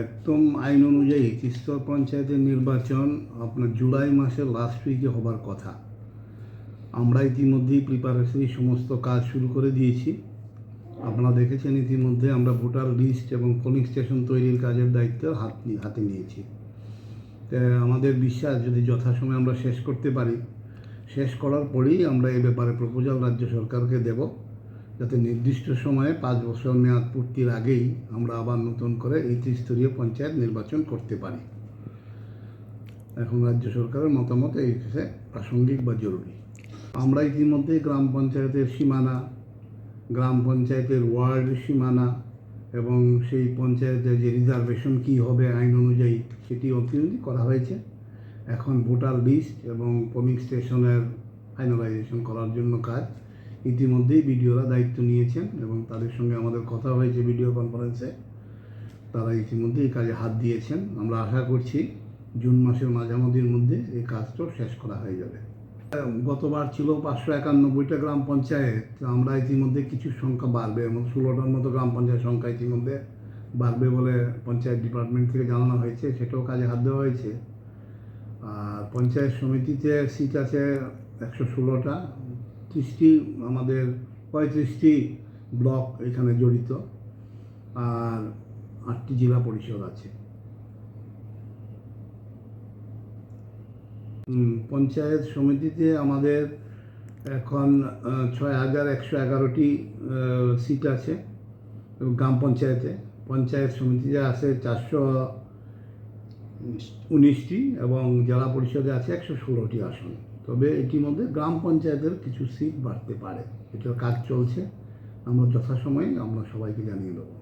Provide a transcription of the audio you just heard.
একদম আইন অনুযায়ী তিস্তর পঞ্চায়েতের নির্বাচন আপনার জুলাই মাসের লাস্ট উইকে হবার কথা। আমরা ইতিমধ্যেই প্রিপারেশনি সমস্ত কাজ শুরু করে দিয়েছি। আপনারা দেখেছেন ইতিমধ্যে আমরা ভোটার লিস্ট এবং পোলিং স্টেশন তৈরির কাজের দায়িত্ব হাত হাতে নিয়েছি। আমাদের বিশ্বাস, যদি যথাসময়ে আমরা শেষ করতে পারি, শেষ করার পরেই আমরা এ ব্যাপারে প্রপোজাল রাজ্য সরকারকে দেব। যাতে নির্দিষ্ট সময়ে পাঁচ বছর মেয়াদ পূর্তির আগেই আমরা আবার নতুন করে এই ত্রিস্তরীয় পঞ্চায়েত নির্বাচন করতে পারি। এখন রাজ্য সরকারের মতামত এই ক্ষেত্রে প্রাসঙ্গিক বা জরুরি। আমরা ইতিমধ্যে গ্রাম পঞ্চায়েতের সীমানা, গ্রাম পঞ্চায়েতের ওয়ার্ড সীমানা এবং সেই পঞ্চায়েতের যে রিজার্ভেশন কী হবে আইন অনুযায়ী সেটি অতিরিক্ত করা হয়েছে। এখন ভোটার লিস্ট এবং পোলিং স্টেশনের ফাইনালাইজেশন করার জন্য কাজ। ইতিমধ্যেই বিডিওরা দায়িত্ব নিয়েছেন এবং তাদের সঙ্গে আমাদের কথা হয়েছে ভিডিও কনফারেন্সে। তারা ইতিমধ্যেই কাজে হাত দিয়েছেন। আমরা আশা করছি জুন মাসের মাঝামাঝির মধ্যে এই কাজটাও শেষ করা হয়ে যাবে। গতবার ছিল পাঁচশো একানব্বইটা গ্রাম পঞ্চায়েত। আমরা ইতিমধ্যে কিছু সংখ্যা বাড়বে, এবং ষোলোটার মতো গ্রাম পঞ্চায়েত সংখ্যা ইতিমধ্যে বাড়বে বলে পঞ্চায়েত ডিপার্টমেন্ট থেকে জানানো হয়েছে। সেটাও কাজে হাত দেওয়া হয়েছে। আর পঞ্চায়েত সমিতিতে সিট আছে একশো ষোলোটা, ত্রিশটি আমাদের পঁয়ত্রিশটি ব্লক এখানে জড়িত, আর আটটি জেলা পরিষদ আছে। পঞ্চায়েত সমিতিতে আমাদের এখন ছয় হাজার একশো এগারোটি সিট আছে গ্রাম পঞ্চায়েতে। পঞ্চায়েত সমিতিতে আছে চারশো উনিশটি, এবং জেলা পরিষদে আছে একশো ষোলোটি আসন। তবে ইতিমধ্যে গ্রাম পঞ্চায়েতের কিছু সিট বাড়তে পারে। এটার কাজ চলছে। আমরা যথাসময়ে আমরা সবাইকে জানিয়ে দেবো।